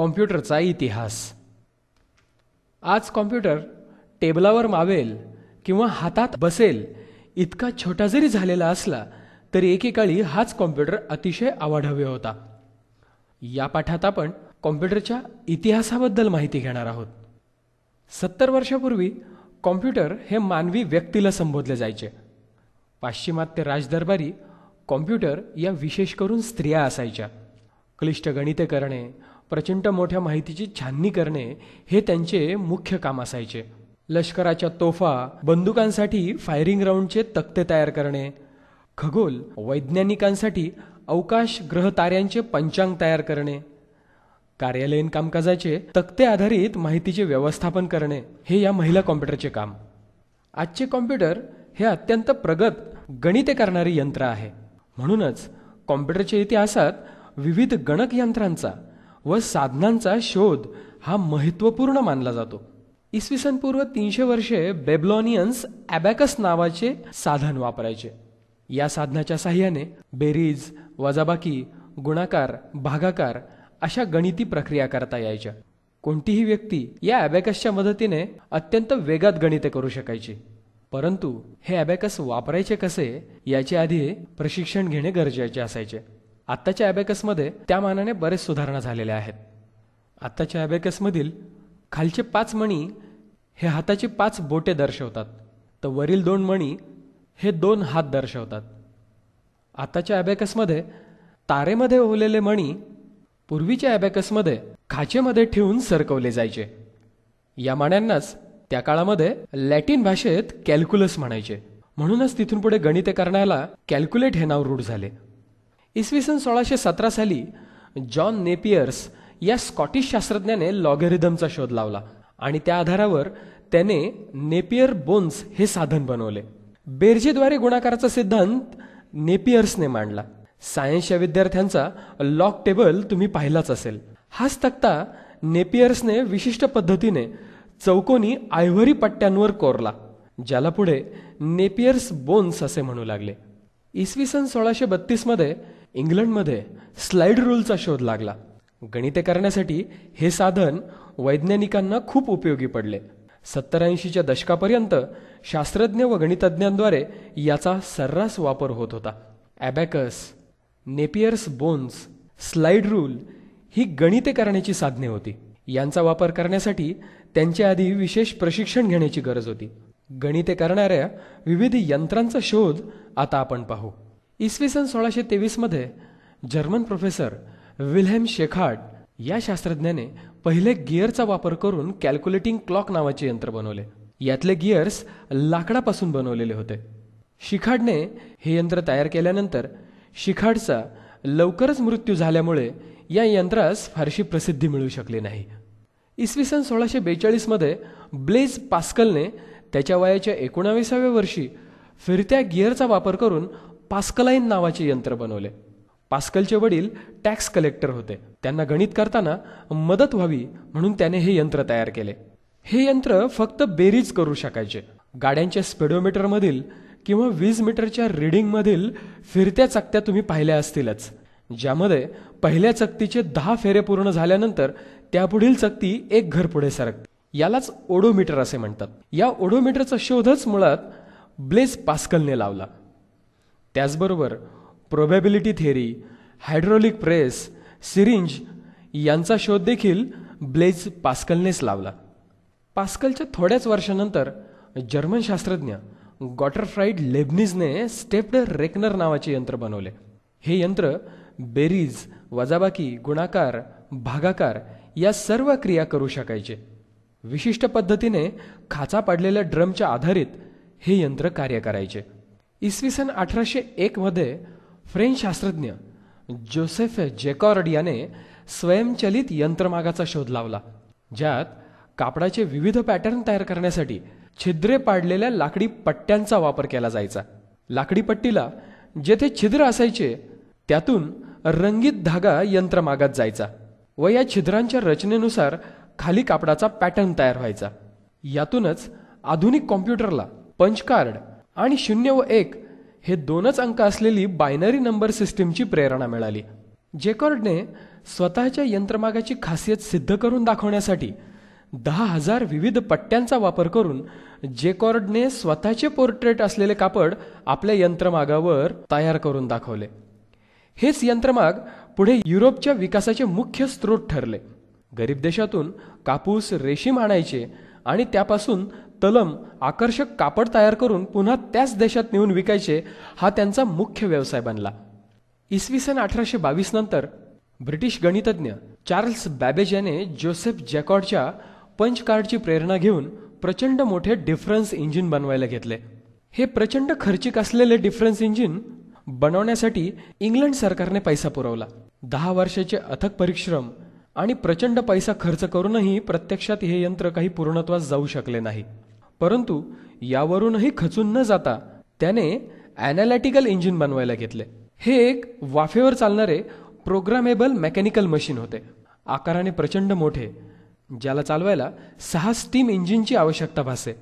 कॉम्प्युटरचा इतिहास. आज कॉम्प्युटर टेबलावर मावेल किंवा हातात बसेल इतका छोटा जरी झालेला असला तरी एकेकाळी हाच कॉम्प्युटर अतिशय आवाढव्य होता. या पाठात आपण कॉम्प्युटरच्या इतिहासाबद्दल माहिती घेणार आहोत. सत्तर वर्षापूर्वी कॉम्प्युटर हे मानवी व्यक्तीला संबोधले जायचे. पाश्चिमात्य राजदरबारी कॉम्प्युटर या विशेष करून स्त्रिया असायच्या. क्लिष्ट गणिते करणे प्रचंड मोठ्या माहितीची छाननी करणे हे त्यांचे मुख्य काम असायचे. लष्कराच्या तोफा बंदुकांसाठी फायरिंग राऊंडचे तक्ते तयार करणे खगोल वैज्ञानिकांसाठी अवकाश ग्रह ताऱ्यांचे पंचांग तयार करणे कार्यालयीन कामकाजाचे तक्ते आधारित माहितीचे व्यवस्थापन करणे हे या महिला कॉम्प्युटरचे काम. आजचे कॉम्प्युटर हे अत्यंत प्रगत गणिते करणारे यंत्र आहे. म्हणूनच कॉम्प्युटरच्या इतिहासात विविध गणक यंत्रांचा व साधनांचा शोध हा महत्त्वपूर्ण मानला जातो. इसवी सन पूर्व तीनशे वर्षे बेबलॉनियन्स ॲबॅकस नावाचे साधन वापरायचे. या साधनाच्या साह्याने बेरीज वजाबाकी गुणाकार भागाकार अशा गणिती प्रक्रिया करता यायच्या. कोणतीही व्यक्ती या ॲबॅकसच्या मदतीने अत्यंत वेगात गणिते करू शकायची. परंतु हे ॲबॅकस वापरायचे कसे याचे आधी प्रशिक्षण घेणे गरजेचे असायचे. आत्ताच्या ॲबॅकसमध्ये त्या मानाने बरेच सुधारणा झालेल्या आहेत. आत्ताच्या ॲबॅकसमधील खालचे पाच मणी हे हाताची पाच बोटे दर्शवतात. तर वरील दोन मणी हे दोन हात दर्शवतात. आताच्या ॲबॅकसमध्ये तारेमध्ये ओवलेले मणी पूर्वीच्या ॲबॅकसमध्ये खाचेमध्ये ठेवून सरकवले जायचे. या माण्यांनाच त्या काळामध्ये लॅटिन भाषेत कॅल्क्युलस म्हणायचे. म्हणूनच तिथून पुढे गणिते करण्याला कॅल्क्युलेट हे नाव रूढ झाले. इसवी सन सोळाशे सतरा साली जॉन नेपियर्स या स्कॉटिश शास्त्रज्ञाने लॉगेरिदमचा शोध लावला आणि त्या आधारावर त्याने नेपियर बोन्स हे साधन बनवले. बेर्जेद्वारे गुणाकाराचा सिद्धांत नेपियर्सने मांडला. सायन्सच्या विद्यार्थ्यांचा लॉक टेबल तुम्ही पाहिलाच असेल. हाच तक्ता नेपियर्सने विशिष्ट पद्धतीने चौकोनी आयव्हरी पट्ट्यांवर कोरला ज्याला पुढे नेपियर्स बोन्स असे म्हणू लागले. इसवी सन सोळाशे बत्तीसमध्ये इंग्लंडमध्ये स्लाइड रूलचा शोध लागला. गणिते करण्यासाठी हे साधन वैज्ञानिकांना खूप उपयोगी पडले. सत्तर ऐंशीच्या दशकापर्यंत शास्त्रज्ञ व गणितज्ञांद्वारे याचा सर्रास वापर होत होता. Abacus Napier's bones slide rule ही गणिते करण्याची साधने होती. यांचा वापर करण्यासाठी त्यांच्या आधी विशेष प्रशिक्षण घेण्याची गरज होती. गणिते करणाऱ्या विविध यंत्रांचा शोध आता आपण पाहू. इसवी सन सोळाशे तेवीसमध्ये जर्मन प्रोफेसर विल्हेम शेखार्ड या शास्त्रज्ञाने पहिले गिअरचा वापर करून कॅल्क्युलेटिंग क्लॉक नावाचे यंत्र बनवले. यातले गिअर्स लाकडापासून बनवलेले होते. शिखाडने हे यंत्र तयार केल्यानंतर शिखाडचा लवकरच मृत्यू झाल्यामुळे या यंत्रास फारशी प्रसिद्धी मिळू शकली नाही. इसवी सन सोळाशे बेचाळीसमध्ये ब्लेज पास्कलने त्याच्या वयाच्या एकोणावीसाव्या वर्षी फिरत्या गिअरचा वापर करून पास्कलाईन नावाचे यंत्र बनवले. पास्कलचे वडील टॅक्स कलेक्टर होते. त्यांना गणित करताना मदत व्हावी म्हणून त्याने हे यंत्र तयार केले. हे यंत्र फक्त बेरीज करू शकायचे. गाड्यांच्या स्पेडोमीटरमधील किंवा वीज मीटरच्या रिडिंगमधील फिरत्या चकत्या तुम्ही पाहिल्या असतीलच. ज्यामध्ये पहिल्या चकतीचे दहा फेरे पूर्ण झाल्यानंतर त्यापुढील चकती एक घर पुढे सरकते. यालाच ओडोमीटर असे म्हणतात. या ओडोमीटरचा शोधच मुळात ब्लेस पास्कलने लावला. त्याचबरोबर probability theory hydraulic press syringe यांचा शोध देखील ब्लेज पास्कलनेच लावला. पास्कलच्या थोड्याच वर्षानंतर जर्मन शास्त्रज्ञ गॉटरफ्राईड लेबनिजने स्टेप्ड रेकनर नावाचे यंत्र बनवले. हे यंत्र बेरीज वजाबाकी गुणाकार भागाकार या सर्व क्रिया करू शकायचे. विशिष्ट पद्धतीने खाचा पाडलेल्या ड्रमच्या आधारित हे यंत्र कार्य करायचे. इसवी सन अठराशे एकमध्ये फ्रेंच शास्त्रज्ञ जोसेफ जेकॉर्ड याने स्वयंचलित यंत्रमागाचा शोध लावला ज्यात कापडाचे विविध पॅटर्न तयार करण्यासाठी छिद्रे पाडलेल्या लाकडी पट्ट्यांचा वापर केला जायचा. लाकडी पट्टीला जेथे छिद्र असायचे त्यातून रंगीत धागा यंत्रमागात जायचा व या छिद्रांच्या रचनेनुसार खाली कापडाचा पॅटर्न तयार व्हायचा. यातूनच आधुनिक कॉम्प्युटरला पंचकार्ड आणि शून्य व एक हे दोनच अंक असलेली बायनरी नंबर सिस्टीमची प्रेरणा मिळाली. जेकॉर्डने स्वतःच्या यंत्रमागाची खासियत सिद्ध करून दाखवण्यासाठी दहा हजार विविध पट्ट्यांचा वापर करून जेकॉर्डने स्वतःचे पोर्ट्रेट असलेले कापड आपल्या यंत्रमागावर तयार करून दाखवले. हेच यंत्रमाग पुढे युरोपच्या विकासाचे मुख्य स्रोत ठरले. गरीब देशातून कापूस रेशीम आणायचे आणि त्यापासून तलम आकर्षक कापड तयार करून पुन्हा त्याच देशात नेऊन विकायचे हा त्यांचा मुख्य व्यवसाय बनला. इसवी सन अठराशे बावीस नंतर ब्रिटिश गणितज्ञ चार्ल्स बॅबेज याने जोसेफ जॅकॉडच्या पंच कार्डची प्रेरणा घेऊन प्रचंड मोठे डिफरन्स इंजिन बनवायला घेतले. हे प्रचंड खर्चिक असलेले डिफरन्स इंजिन बनवण्यासाठी इंग्लंड सरकारने पैसा पुरवला. दहा वर्षाचे अथक परिश्रम आणि प्रचंड पैसा खर्च करूनही प्रत्यक्षात हे यंत्र काही पूर्णत्वास जाऊ शकले नाही. परंतु यावरूनही खचून न जाता त्याने अॅनालॅटिकल इंजिन बनवायला घेतले. हे एक वाफेवर चालणारे प्रोग्रामेबल मेकॅनिकल मशीन होते. आकाराने प्रचंड मोठे ज्याला चालवायला सहा स्टीम इंजिनची आवश्यकता भासे.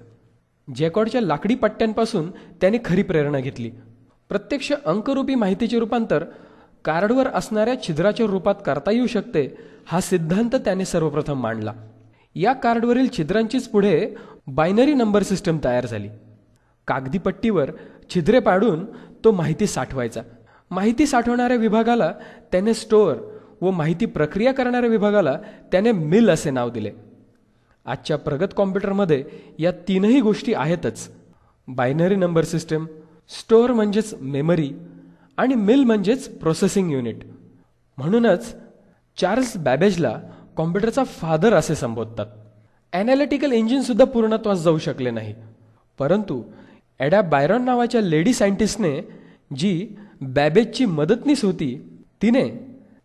जॅकॉडच्या लाकडी पट्ट्यांपासून त्याने खरी प्रेरणा घेतली. प्रत्यक्ष अंकरूपी माहितीचे रूपांतर कार्डवर असणाऱ्या छिद्राच्या रूपात करता येऊ शकते हा सिद्धांत त्याने सर्वप्रथम मांडला. या कार्डवरील छिद्रांचीच पुढे बायनरी नंबर सिस्टम तयार झाली. कागदी पट्टीवर छिद्रे पाडून तो माहिती साठवायचा. माहिती साठवणाऱ्या विभागाला त्याने स्टोअर व माहिती प्रक्रिया करणाऱ्या विभागाला त्याने मिल असे नाव दिले. आजच्या प्रगत कॉम्प्युटरमध्ये या तीनही गोष्टी आहेतच. बायनरी नंबर सिस्टम स्टोअर म्हणजेच मेमरी आणि मिल म्हणजेच प्रोसेसिंग युनिट. म्हणूनच चार्ल्स बॅबेजला कॉम्प्युटरचा फादर असे संबोधतात. ॲनालिटिकल इंजिनसुद्धा पूर्णत्वास जाऊ शकले नाही. परंतु ॲडा बायरॉन नावाच्या लेडी सायंटिस्टने जी बॅबेजची मदतनीस होती तिने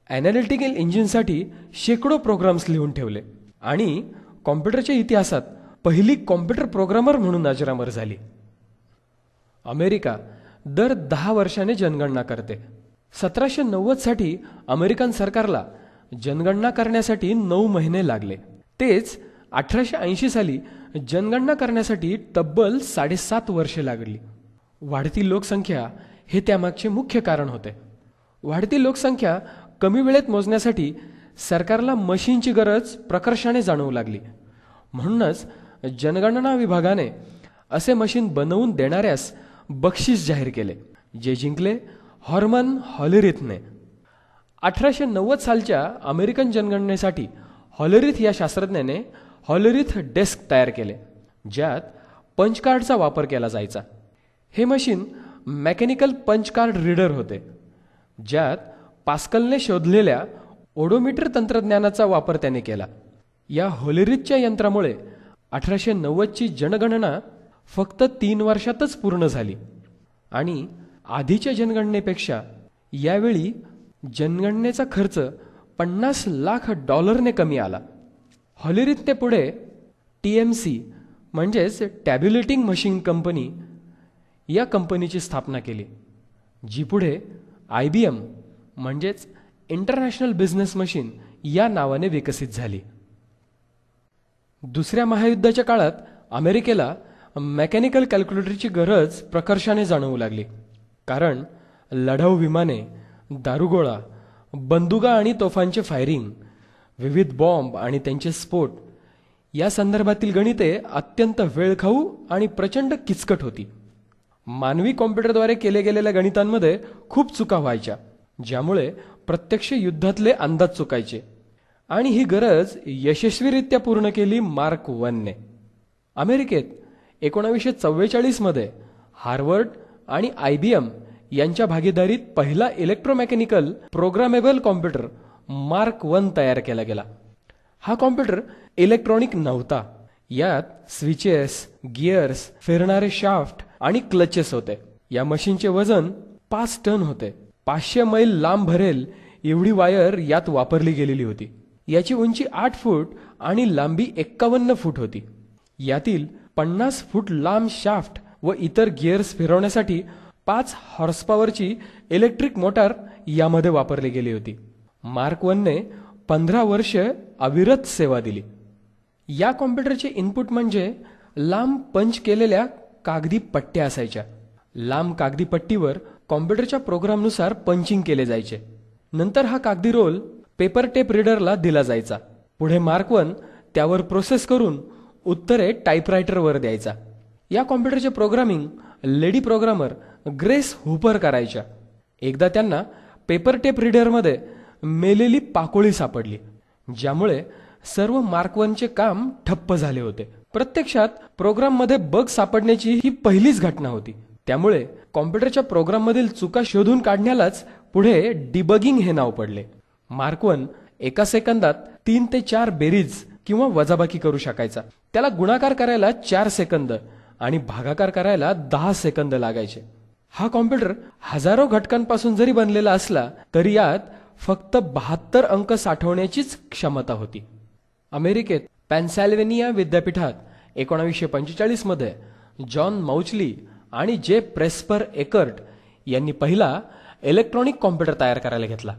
ॲनालिटिकल इंजिनसाठी शेकडो प्रोग्राम्स लिहून ठेवले. आणि कॉम्प्युटरच्या इतिहासात पहिली कॉम्प्युटर प्रोग्रामर म्हणून अजरामर झाली. अमेरिका दर दहा वर्षाने जनगणना करते. सतराशे नव्वदसाठी अमेरिकन सरकारला जनगणना करण्यासाठी नऊ महिने लागले. तेच अठराशे ऐंशी साली जनगणना करण्यासाठी तब्बल साडेसात वर्षे लागली. वाढती लोकसंख्या हे त्यामागचे मुख्य कारण होते. वाढती लोकसंख्या कमी वेळेत मोजण्यासाठी सरकारला मशीनची गरज प्रकर्षाने जाणवू लागली. म्हणूनच जनगणना विभागाने असे मशीन बनवून देणाऱ्यास बक्षीस जाहीर केले जे जिंकले हॉर्मन हॉलिरिथने. अठराशे नव्वद सालच्या अमेरिकन जनगणनेसाठी हॉलरिथ या शास्त्रज्ञाने हॉलरिथ डेस्क तयार केले ज्यात पंच कार्डचा वापर केला जायचा. हे machine mechanical punch card reader होते ज्यात पास्कलने शोधलेल्या ओडोमीटर तंत्रज्ञानाचा वापर त्याने केला. या होलिरिथच्या यंत्रामुळे अठराशे नव्वदची जनगणना फक्त तीन वर्षातच पूर्ण झाली आणि आधीच्या जनगणनेपेक्षा यावेळी जनगणनेचा खर्च पन्नास लाख डॉलरने कमी आला. हॉलिरिथने पुढे टी एम सी म्हणजेच टॅब्युलेटिंग मशीन कंपनी या कंपनीची स्थापना केली. जी पुढे आय बी एम म्हणजेच इंटरनॅशनल बिझनेस मशीन या नावाने विकसित झाली. दुसऱ्या महायुद्धाच्या काळात अमेरिकेला मेकॅनिकल कॅल्क्युलेटरची गरज प्रकर्षाने जाणवू लागली. कारण लढाऊ विमाने दारुगोळा बंदुका आणि तोफांचे फायरिंग विविध बॉम्ब आणि त्यांचे स्फोट. या संदर्भातील गणिते अत्यंत वेळखाऊ आणि प्रचंड किचकट होती. मानवी कॉम्प्युटरद्वारे केले गेलेल्या गणितांमध्ये खूप चुका व्हायच्या ज्यामुळे प्रत्यक्ष युद्धातले अंदाज चुकायचे. आणि ही गरज यशस्वीरित्या पूर्ण केली मार्क वनने अमेरिकेत एकोणावीसशे चव्वेचाळीसमध्ये हार्वर्ड आणि आय बी एम यांच्या भागीदारीत पहिला electromechanical programmable computer Mark one तयार केला गेला. हा कॉम्प्युटर इलेक्ट्रॉनिक नव्हता. यात स्विचेस गिअर्स फिरणारे शाफ्ट आणि क्लचेस होते. या मशीनचे वजन पाच टन होते. पाचशे मैल लांब भरेल एवढी वायर यात वापरली गेलेली होती. याची उंची आठ फूट आणि लांबी एक्कावन्न फूट होती. यातील पन्नास फूट लांब शाफ्ट व इतर गिअर्स फिरवण्यासाठी पाच हॉर्सपॉवरची इलेक्ट्रिक मोटार यामध्ये वापरली गेली होती. मार्क वनने पंधरा वर्ष अविरत सेवा दिली. या कॉम्प्युटरचे इनपुट म्हणजे लांब पंच केलेल्या कागदी पट्ट्या असायच्या. लांब कागदी पट्टीवर कॉम्प्युटरच्या प्रोग्रामनुसार पंचिंग केले जायचे. नंतर हा कागदी रोल पेपर टेप रीडरला दिला जायचा. पुढे मार्क वन त्यावर प्रोसेस करून उत्तरे टाईपरायटरवर द्यायचा. या कॉम्प्युटरचे programming lady programmer Grace Hopper करायच्या. एकदा त्यांना पेपर टेप रीडरमध्ये मेलेली पाकोळी सापडली ज्यामुळे सर्व मार्कवनचे काम ठप्प झाले होते. प्रत्यक्षात प्रोग्राममध्ये बग सापडण्याची ही पहिलीच घटना होती. त्यामुळे कॉम्प्युटरच्या प्रोग्राममधील चुका शोधून काढण्यालाच पुढे डिबगिंग हे नाव पडले. मार्क वन एका सेकंदात तीन ते चार बेरीज किंवा वजाबाकी करू शकायचा. त्याला गुणाकार करायला चार सेकंद आणि भागाकार करायला दहा सेकंद लागायचे. हा कॉम्प्युटर हजारो घटकांपासून जरी बनलेला असला तरी यात फक्त बहात्तर अंक साठवण्याचीच क्षमता होती. अमेरिकेत पॅन्सॅल्वेनिया विद्यापीठात एकोणावीसशे पंचेचाळीसमध्ये जॉन माउचली आणि जे प्रेस्पर एकर्ट यांनी पहिला इलेक्ट्रॉनिक कॉम्प्युटर तयार करायला घेतला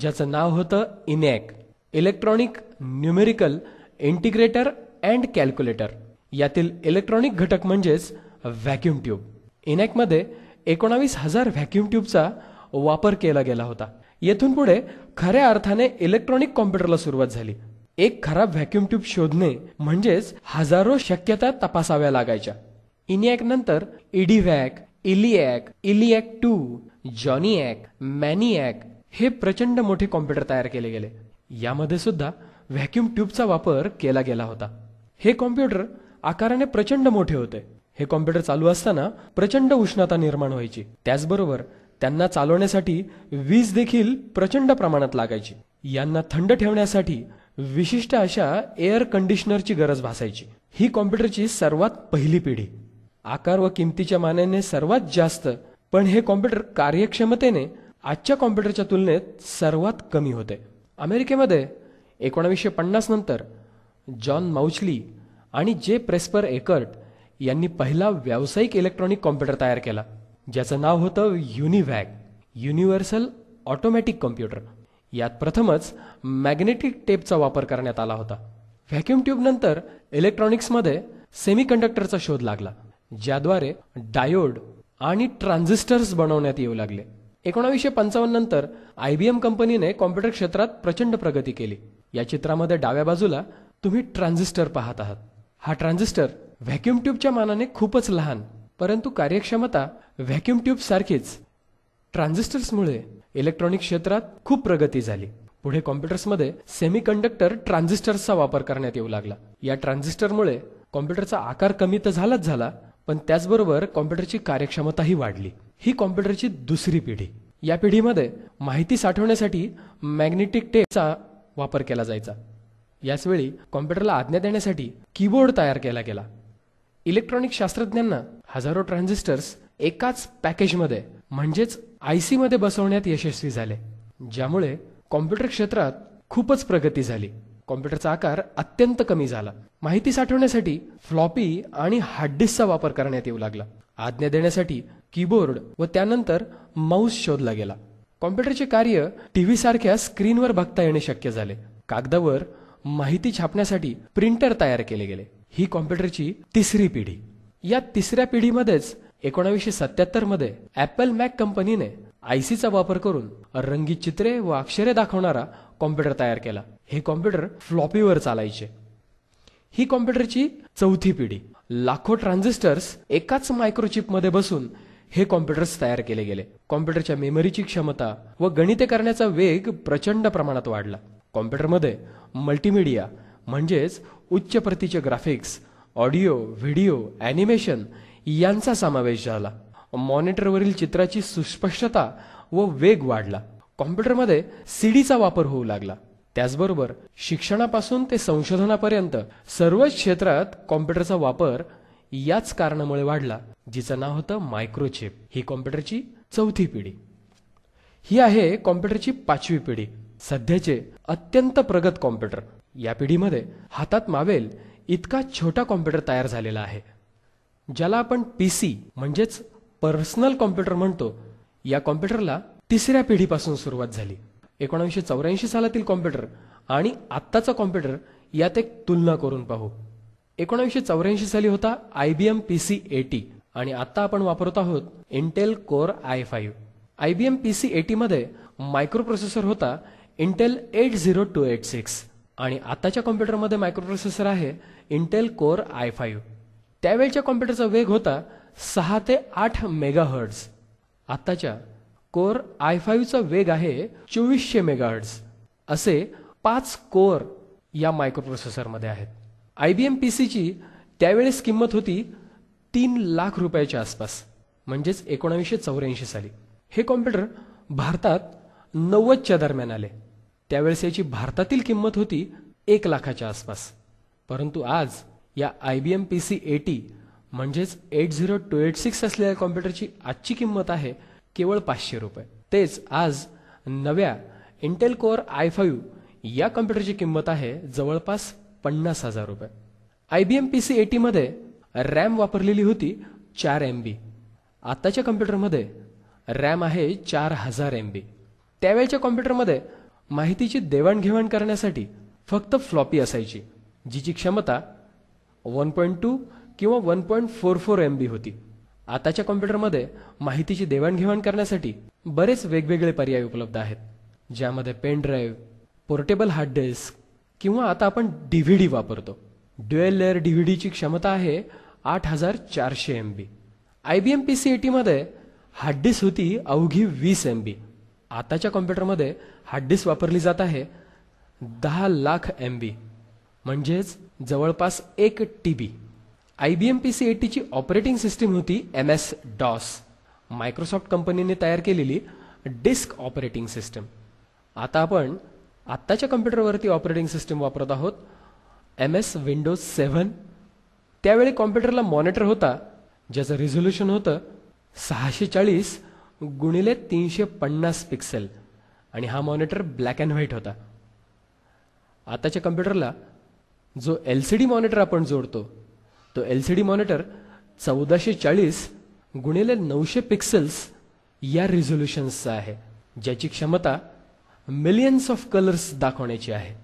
ज्याचं नाव होतं ENIAC electronic numerical integrator and calculator. यातील इलेक्ट्रॉनिक घटक म्हणजेच व्हॅक्युम ट्यूब. इनॅकमध्ये एकोणावीस हजार व्हॅक्युम ट्यूबचा वापर केला गेला होता. येथून पुढे खऱ्या अर्थाने इलेक्ट्रॉनिक कॉम्प्युटरला सुरुवात झाली. एक खराब व्हॅक्युम ट्यूब शोधणे म्हणजेच हजारो शक्यता तपासाव्या लागायच्या. इनियॅक नंतर इडीव्हॅक इलियॅक इलिॲक टू जॉनिॲक मॅनियॅक हे प्रचंड मोठे कॉम्प्युटर तयार केले गेले. यामध्ये सुद्धा व्हॅक्युम ट्यूबचा वापर केला गेला होता. हे कॉम्प्युटर आकाराने प्रचंड मोठे होते. हे कॉम्प्युटर चालू असताना प्रचंड उष्णता निर्माण व्हायची. त्याचबरोबर त्यांना चालवण्यासाठी वीज देखील प्रचंड प्रमाणात लागायची. यांना थंड ठेवण्यासाठी विशिष्ट अशा एअर कंडिशनरची गरज भासायची. ही कॉम्प्युटरची सर्वात पहिली पिढी. आकार व किमतीच्या मानाने सर्वात जास्त पण हे कॉम्प्युटर कार्यक्षमतेने आजच्या कॉम्प्युटरच्या तुलनेत सर्वात कमी होते. अमेरिकेमध्ये एकोणावीसशे पन्नास नंतर जॉन माउचली आणि जे प्रेस्पर एकर्ट यांनी पहिला व्यावसायिक इलेक्ट्रॉनिक कॉम्प्युटर तयार केला. ज्याचं नाव होतं युनिव्हॅक युनिव्हर्सल ऑटोमॅटिक कॉम्प्युटर. यात प्रथमच मॅग्नेटिक टेपचा वापर करण्यात आला होता. व्हॅक्युम ट्यूब नंतर इलेक्ट्रॉनिक्समध्ये सेमीकंडक्टरचा शोध लागला ज्याद्वारे डायोड आणि ट्रान्झिस्टर्स बनवण्यात येऊ लागले. एकोणावीसशे पंचावन्न नंतर आय बी एम कंपनीने कॉम्प्युटर क्षेत्रात प्रचंड प्रगती केली. या चित्रामध्ये डाव्या बाजूला तुम्ही ट्रान्झिस्टर पाहत आहात. हा ट्रान्झिस्टर व्हॅक्युम ट्यूबच्या मानाने खूपच लहान परंतु कार्यक्षमता व्हॅक्युम ट्यूब सारखीच. ट्रान्झिस्टर्समुळे इलेक्ट्रॉनिक क्षेत्रात खूप प्रगती झाली. पुढे कॉम्प्युटर्समध्ये सेमी कंडक्टर ट्रान्झिस्टर्सचा वापर करण्यात येऊ लागला. या ट्रान्झिस्टरमुळे कॉम्प्युटरचा आकार कमी तर झालाच झाला पण त्याचबरोबर कॉम्प्युटरची कार्यक्षमताही वाढली. ही कॉम्प्युटरची दुसरी पिढी. या पिढीमध्ये माहिती साठवण्यासाठी मॅग्नेटिक टेपचा वापर केला जायचा. याचवेळी कॉम्प्युटरला आज्ञा देण्यासाठी कीबोर्ड तयार केला गेला. इलेक्ट्रॉनिक शास्त्रज्ञांना हजारो ट्रान्झिस्टर्स एकाच पॅकेजमध्ये म्हणजेच आयमध्ये बसवण्यात यशस्वी झाले ज्यामुळे कॉम्प्युटर क्षेत्रात खूपच प्रगती झाली. कॉम्प्युटरचा आकार अत्यंत कमी झाला. माहिती साठवण्यासाठी फ्लॉपी आणि हार्ड डिस्कचा वापर करण्यात येऊ लागला. आज्ञा देण्यासाठी कीबोर्ड व त्यानंतर माऊस शोधला गेला. कॉम्प्युटरचे कार्य टीव्ही सारख्या स्क्रीनवर बघता येणे शक्य झाले. कागदावर माहिती छापण्यासाठी प्रिंटर तयार केले गेले. ही कॉम्प्युटरची तिसरी पिढी. या तिसऱ्या पिढीमध्येच एकोणावीसशे सत्याहत्तरमध्ये ऍपल मॅक कंपनीने आयसीचा वापर करून रंगीत चित्रे व अक्षरे दाखवणारा कॉम्प्युटर तयार केला. हे कॉम्प्युटर फ्लॉपीवर चालायचे. ही कॉम्प्युटरची चौथी पिढी. लाखो ट्रान्झिस्टर्स एकाच मायक्रोचिपमध्ये बसून हे कॉम्प्युटर्स तयार केले गेले. कॉम्प्युटरच्या मेमरीची क्षमता व गणिते करण्याचा वेग प्रचंड प्रमाणात वाढला. कॉम्प्युटरमध्ये मल्टीमीडिया म्हणजेच उच्च प्रतीचे ग्राफिक्स ऑडिओ व्हिडिओ ॲनिमेशन यांचा समावेश झाला. मॉनिटरवरील चित्राची सुस्पष्टता व वेग वाढला. कॉम्प्युटरमध्ये सीडीचा वापर होऊ लागला. त्याचबरोबर शिक्षणापासून ते संशोधनापर्यंत सर्वच क्षेत्रात कॉम्प्युटरचा वापर याच कारणामुळे वाढला जिचं नाव होतं मायक्रोचिप ही कॉम्प्युटरची चौथी पिढी. ही आहे कॉम्प्युटरची पाचवी पिढी. सध्याचे अत्यंत प्रगत कॉम्प्युटर. या पिढीमध्ये हातात मावेल इतका छोटा कॉम्प्युटर तयार झालेला आहे ज्याला आपण पी सी म्हणजेच पर्सनल कॉम्प्युटर म्हणतो. या कॉम्प्युटरला तिसऱ्या पिढीपासून सुरुवात झाली. एकोणीसशे चौऱ्याऐंशी सालातील कॉम्प्युटर आणि आत्ताचा कॉम्प्युटर यात एक तुलना करून पाहू. एकोणीसशे चौऱ्याऐंशी साली होता I B M P C AT आणि आता आपण वापरत आहोत Intel core i five I B M P C एटीमध्ये microprocessor होता Intel eight zero two eight six. आणि आताच्या कॉम्प्युटरमध्ये मायक्रोप्रोसेसर आहे इंटेल कोर आय फाईव्ह त्यावेळच्या कॉम्प्युटरचा वेग होता सहा ते आठ मेगाहर्ड्ज आत्ताच्या कोर आय फाईव्हचा वेग आहे चोवीसशे मेगाहर्ड्ज असे पाच कोर या मायक्रोप्रोसेसरमध्ये आहेत. आय बी एम पी सीची त्यावेळेस किंमत होती तीन लाख रुपयाच्या आसपास म्हणजेच एकोणावीसशे चौऱ्याऐंशी साली. हे कॉम्प्युटर भारतात नव्वदच्या दरम्यान आले. त्यावेळेस याची भारतातील किंमत होती एक लाखाच्या आसपास. परंतु आज या I B M P C AT म्हणजेच eight zero two eight six असलेल्या कॉम्प्युटरची आजची किंमत आहे केवळ पाचशे रुपये. तेच आज नव्या इंटेल कोअर आय फाईव्ह या कॉम्प्युटरची किंमत आहे जवळपास पन्नास हजार रुपये. I B M P C एटीमध्ये RAM वापरलेली होती चार एम बी आत्ताच्या कॉम्प्युटरमध्ये रॅम आहे चार हजार एम बी त्यावेळच्या कॉम्प्युटरमध्ये माहितीची देवाणघेवाण करण्यासाठी फक्त फ्लॉपी असायची जिची क्षमता वन पॉईंट टू किंवा one point four four M B होती. आताच्या कॉम्प्युटरमध्ये माहितीची देवाणघेवाण करण्यासाठी बरेच वेगवेगळे पर्याय उपलब्ध आहेत ज्यामध्ये pen drive portable hard disk किंवा आता आपण डीव्हीडी वापरतो. ड्युएल लेअर डीव्हीडीची क्षमता आहे आठ हजार चारशे M B I B M P C एटीमध्ये hard disk होती अवघी वीस एम बी आताच्या कॉम्प्युटरमध्ये हार्ड डिस्क वापरली जात आहे. दहा लाख एम बी म्हणजेच जवळपास एक T B I B M P C एटीची operating system होती एम एस डॉस मायक्रोसॉफ्ट कंपनीने तयार केलेली डिस्क ऑपरेटिंग सिस्टम आता आपण आत्ताच्या कम्प्युटरवरती ऑपरेटिंग सिस्टम वापरत आहोत. एम एस विंडोज सेव्हन त्यावेळी कॉम्प्युटरला मॉनिटर होता ज्याचं रिझोल्युशन होतं सहाशे चाळीस गुणिले तीनशे पन्नास पिक्सेल आणि हा मॉनिटर ब्लॅक अँड व्हाईट होता. आताच्या कम्प्युटरला जो एल सी डी मॉनिटर आपण जोडतो तो एल सी डी मॉनिटर चौदाशे चाळीस गुणिले नऊशे पिक्सेल्स या रिझोल्युशन्सचा आहे ज्याची क्षमता मिलियन्स ऑफ कलर्स दाखवण्याची आहे.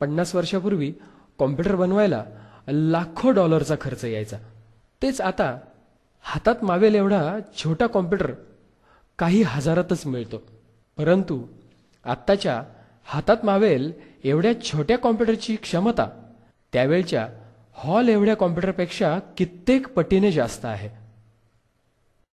पन्नास वर्षापूर्वी कॉम्प्युटर बनवायला लाखो डॉलरचा खर्च यायचा. तेच आता हातात मावेल एवढा छोटा कॉम्प्युटर काही हजारातच मिळतो. परंतु आत्ताच्या हातात मावेल एवढ्या छोट्या कॉम्प्युटरची क्षमता त्यावेळच्या हॉल एवढ्या कॉम्प्युटरपेक्षा कित्येक पटीने जास्त आहे.